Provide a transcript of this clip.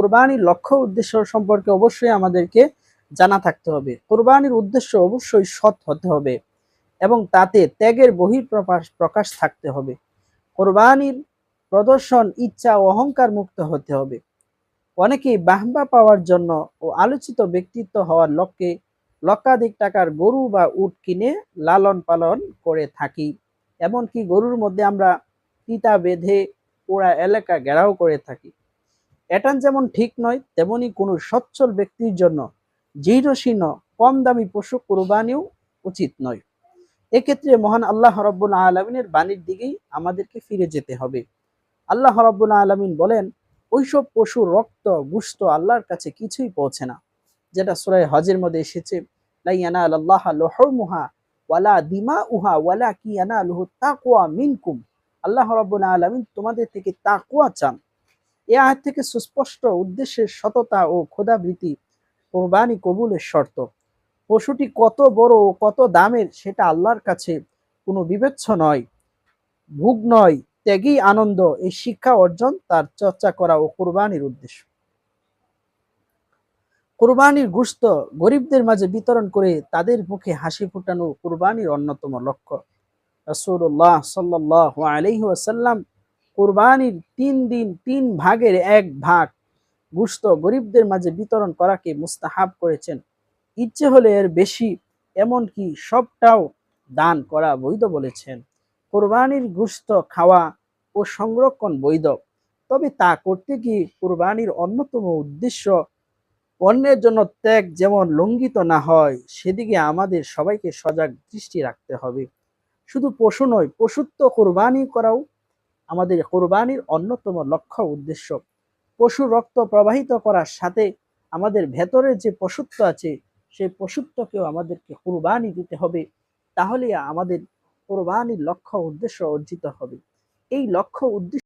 কোরবানির লক্ষ্য উদ্দেশ্য সম্পর্কে অবশ্যই আমাদেরকে জানা থাকতে হবে। কোরবানির উদ্দেশ্য অবশ্যই সৎ হতে হবে এবং তাতে ত্যাগের বহিঃপ্রকাশ প্রকাশ প্রকাশ থাকতে হবে। কোরবানির প্রদর্শন, ইচ্ছা অহংকার মুক্ত হতে হবে। অনেকেই বাহবা পাওয়ার জন্য ও আলোচিত ব্যক্তিত্ব হওয়ার লক্ষ্যে লক্ষাধিক টাকার গরু বা উট কিনে লালন পালন করে থাকি। এমনকি গরুর মধ্যে আমরা পিতা বেঁধে পুরা এলাকা ঘেরাও করে থাকি। এটা যেমন ঠিক নয়, তেমনি কোনো সচ্ছল ব্যক্তির জন্য জীর্ণশীর্ণ কম দামি পশু কোরবানিও উচিত নয়। এক্ষেত্রে মহান আল্লাহ রব্বুল আলমিনের বাণীর দিকেই আমাদেরকে ফিরে যেতে হবে। আল্লাহ রব্বুল আলমিন বলেন, ওইসব পশুর রক্ত, গুস্ত আল্লাহর কাছে কিছুই পৌঁছে না, যেটা সুরায় হজের মধ্যে এসেছে। ওয়ালা দিমা উহা ওয়ালা লহু মিনকুম। আল্লাহ রব্বুল আলমিন তোমাদের থেকে তাকুয়া চান। এ আয়াত থেকে সুস্পষ্ট উদ্দেশ্যের সততা ও ক্ষুধাবৃত্তি কোরবানি কবুলের শর্ত। পশুটি কত বড় ও কত দামের সেটা আল্লাহর কাছে কোনো বিবেচ্য নয়। ভোগ নয় ত্যাগী আনন্দ। এই শিক্ষা অর্জন, তার চর্চা করা ও কোরবানির উদ্দেশ্য। কোরবানির গুস্ত গরিবদের মাঝে বিতরণ করে তাদের মুখে হাসি ফুটানো কোরবানির অন্যতম লক্ষ্য। রাসূলুল্লাহ সাল্লাল্লাহু আলাইহি ওয়াসাল্লাম কোরবানির তিন দিন, তিন ভাগের এক ভাগ গুস্ত গরিবদের মাঝে বিতরণ করাকে মুস্তাহাব করেছেন। ইচ্ছে হলে এর বেশি, এমনকি সবটাও দান করা বৈধ বলেছেন। কোরবানির গুস্ত খাওয়া ও সংরক্ষণ বৈধ। তবে তা করতে গিয়ে কোরবানির অন্যতম উদ্দেশ্য অন্যের জন্য ত্যাগ যেমন লঙ্ঘিত না হয়, সেদিকে আমাদের সবাইকে সজাগ দৃষ্টি রাখতে হবে। শুধু পশু নয়, পশুত্ব কোরবানি করাও আমাদের কোরবানির অন্যতম লক্ষ্য উদ্দেশ্য। পশু রক্ত প্রবাহিত করার সাথে আমাদের ভেতরে যে পশুত্ব আছে, সেই পশুত্বকেও আমাদেরকে কোরবানি দিতে হবে। তাহলে আমাদের কোরবানির লক্ষ্য উদ্দেশ্য অর্জিত হবে। এই লক্ষ্য উদ্দেশ্য